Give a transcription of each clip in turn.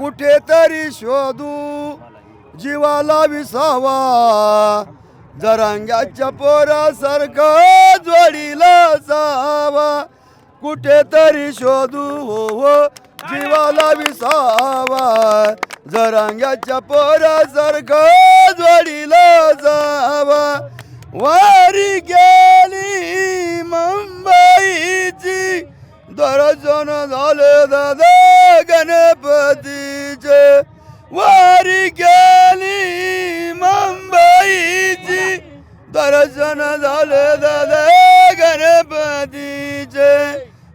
कुठेतरी शोधू जीवाला विसावा. जरांग्याच्या पोरासारखं जोडीला जावा. कुठेतरी शोधू हो हो जीवाला विसावा. जरांग्याच्या पोरासारखं जोडीला जावा. वारी गेली मुंबईची दर्शन झाले वारी गेली मुंबईची दर्शन झाले दादा गणपतीचे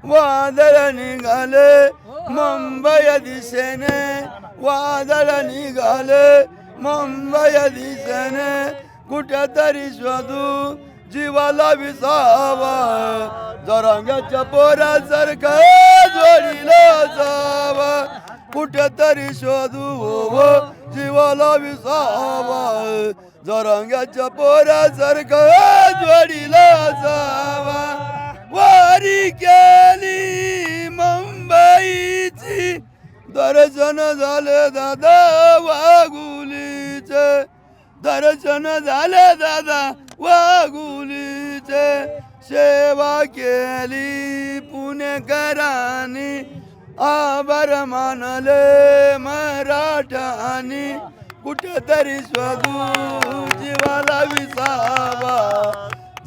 वादळ निघाले मुंबई दिशेने वादळ निघाले मुंबई दिशेने कुठेतरी शोधू जीवाला विसावा जरांगाच्या पोरासारखं जोडीला जावा कुठेतरी शोधू हो जीवाला विसावा. जरांगाच्या पोरासारखं जोडीला जावा. वारी केली मुंबईची. दर्शन झाले दादा वागुलीचे दर्शन झाले दादा वागुलीचे सेवा केली पुणेकरांनी. आभार मानले मराठानी कुठेतरी स्वगू जीवाला विसावा.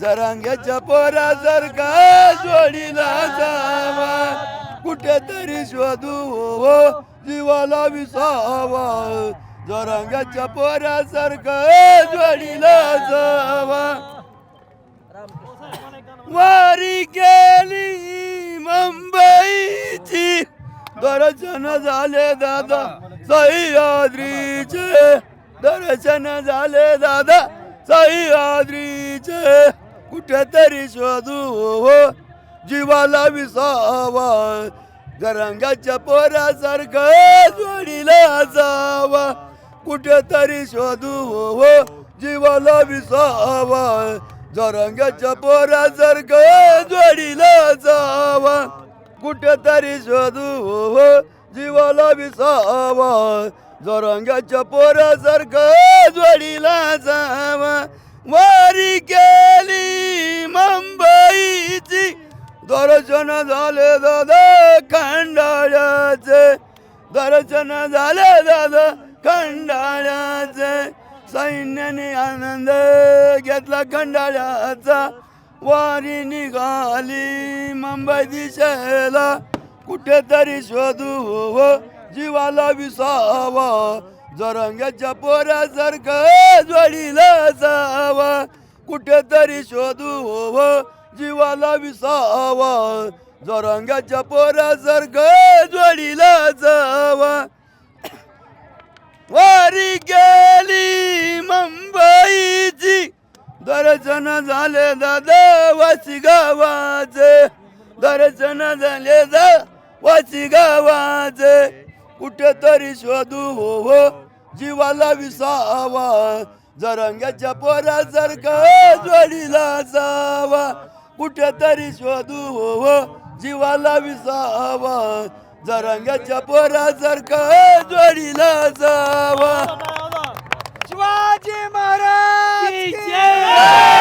जरांग्याच्या पोरासारखा जोडीला जावा कुठेतरी शोधू हो जीवाला विसावा जरांग्याच्या पोरासारखा जोडीला जावा. वारी केली मुंबईची. दर्शन झाले दादा. सह्याद्रीचे दर्शन झाले दादा. सह्याद्रीचे कुठेतरी शोधू हो. जीवाला विसावा. गरंगाच्या पोरासारखं जोडीला जावा. कुठेतरी शोधू हो. जीवाला विसावा. जरंगाच्या पोरासारखं कुठेतरी शोधू हो जीवाला विसावा. जरंगाच्या पोरासारखं जोडीला जावा. वारी केली मुंबईची. दर्शन झाले दादा खंडाळ्याचे. दर्शन झाले दादा खंडाळ्याचे. सैन्याने आनंद घेतला खंडाळ्याचा. वारी निघाली मुंबई दिशेला कुठेतरी शोधू हो जीवाला विसावा जरंगाच्या पोरासारखं जोडीला जावा. कुठेतरी शोधू हो जीवाला विसावा जरंगाच्या पोरासारखं जोडीला जावा. वारी गेली मुंबई दर्शन झाले दादा वाशी गावाचे. दर्शन झाले दा वाशी गावाचे. कुठेतरी शोधू हो हो. जीवाला विसावा. जरंग्याच्या पोरासारखा जोडीला जावा. कुठेतरी शोधू हो हो. जीवाला विसावा. जरंग्याच्या पोरासारखा जोडीला जावा. शिवाजी महाराज! Yeah!